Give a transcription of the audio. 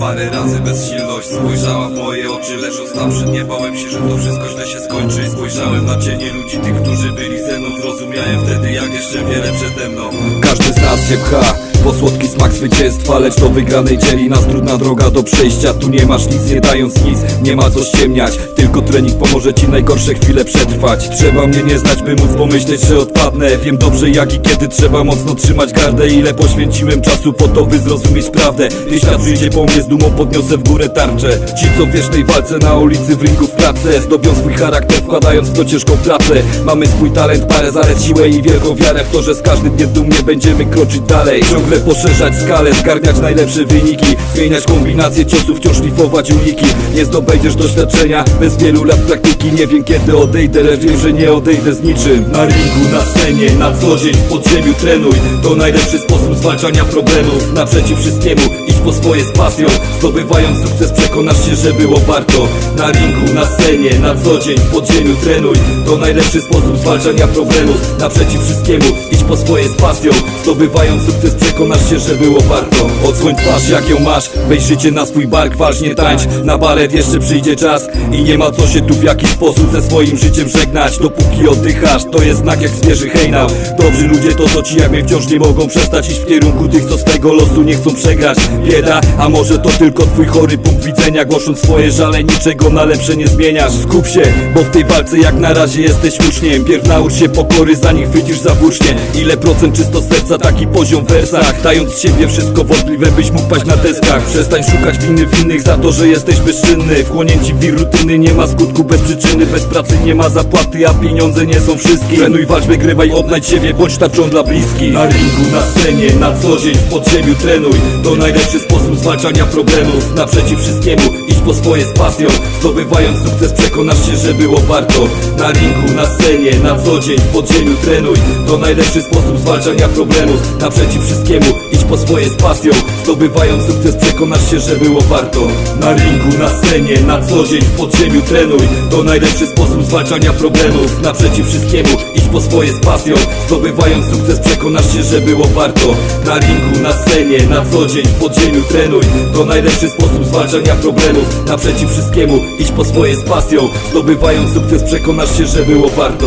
Parę razy bezsilność spojrzała w moje oczy Leżąc naprzód nie bałem się, że to wszystko źle się skończy. Spojrzałem na cienie ludzi, tych, którzy byli ze mną Zrozumiałem wtedy, jak jeszcze wiele przede mną. Każdy z nas się pcha po słodki smak zwycięstwa Lecz do wygranej dzieli. Nas trudna droga do przejścia Tu nie masz nic, nie dając nic, nie ma co ściemniać. Tylko trening pomoże ci najgorsze chwile przetrwać. Trzeba mnie nie znać, by móc pomyśleć, że odpadnę. Wiem dobrze jak i kiedy trzeba mocno trzymać gardę. Ile poświęciłem czasu po to, by zrozumieć prawdę. Gdy świat przyjdzie po mnie z dumą, podniosę w górę tarczę. Ci co w wiecznej walce na ulicy, w ringu w pracę Zdobią swój charakter, wkładając w to ciężką pracę. Mamy swój talent, parę zalet, siłę i wielką wiarę W to, że z każdym dniem dumnie będziemy kroczyć dalej. Ciągle poszerzać skalę, zgarniać najlepsze wyniki Zmieniać kombinacje ciosów, wciąż szlifować uniki Nie zdobędziesz doświadczenia bez wielu lat praktyki. Nie wiem kiedy odejdę, lecz wiem, że nie odejdę z niczym. Na ringu, na scenie, na co dzień, w podziemiu trenuj. To najlepszy sposób zwalczania problemów. Naprzeciw wszystkiemu, idź po swoje z pasją. Zdobywając sukces przekonasz się, że było warto. Na ringu, na scenie, na co dzień, w podziemiu trenuj. To najlepszy sposób zwalczania problemów. Naprzeciw wszystkiemu, idź po swoje z pasją. Zdobywając sukces przekonasz się, że było warto. Odsłoń twarz jak ją masz, weź życie na swój bark Ważnie tańcz, na balet jeszcze przyjdzie czas I nie ma co się tu w jakiś sposób ze swoim życiem żegnać. Dopóki oddychasz, to jest znak jak zwierzy hejnał. Dobrzy ludzie to co ci jak mnie wciąż nie mogą przestać Iść w kierunku tych co swego losu nie chcą przegrać. Bieda, a może to tylko twój chory punkt widzenia. Głosząc swoje żale, niczego na lepsze nie zmieniasz. Skup się, bo w tej walce jak na razie jesteś uczniem. Pierw naucz się pokory, zanim chwycisz za włócznie. Ile procent czysto serca, taki poziom w wersach Dając siebie wszystko wątpliwe, byś mógł paść na deskach. Przestań szukać winy w innych za to, że jesteś bezczynny. Wchłonięci w rutyny, nie ma skutku bez przyczyny. Bez pracy nie ma zapłaty, a pieniądze nie są wszystkie Trenuj, walcz, wygrywaj, odnajdź siebie, bądź tarczą dla bliskich. Na ringu, na scenie, na co dzień, w podziemiu trenuj. To najlepszy sposób zwalczania problemów. Naprzeciw wszystkiemu, idź po swoje z pasją. Zdobywając sukces, przekonasz się, że było warto. Na ringu, na scenie, na co dzień, w podziemiu trenuj. To najlepszy sposób zwalczania problemów. Naprzeciw wszystkiemu, idź po swoje z pasją. Zdobywając sukces, przekonasz się, że było warto. Na ringu, na scenie, na co dzień, w podziemiu trenuj. To najlepszy sposób zwalczania problemów. Naprzeciw wszystkiemu, idź po swoje z pasją. Zdobywając sukces, przekonasz się, że było warto. Na ringu, na scenie, na co dzień, w podziemiu trenuj. To najlepszy sposób zwalczania problemów. Naprzeciw wszystkiemu, idź po swoje z pasją. Zdobywając sukces, przekonasz się, że było warto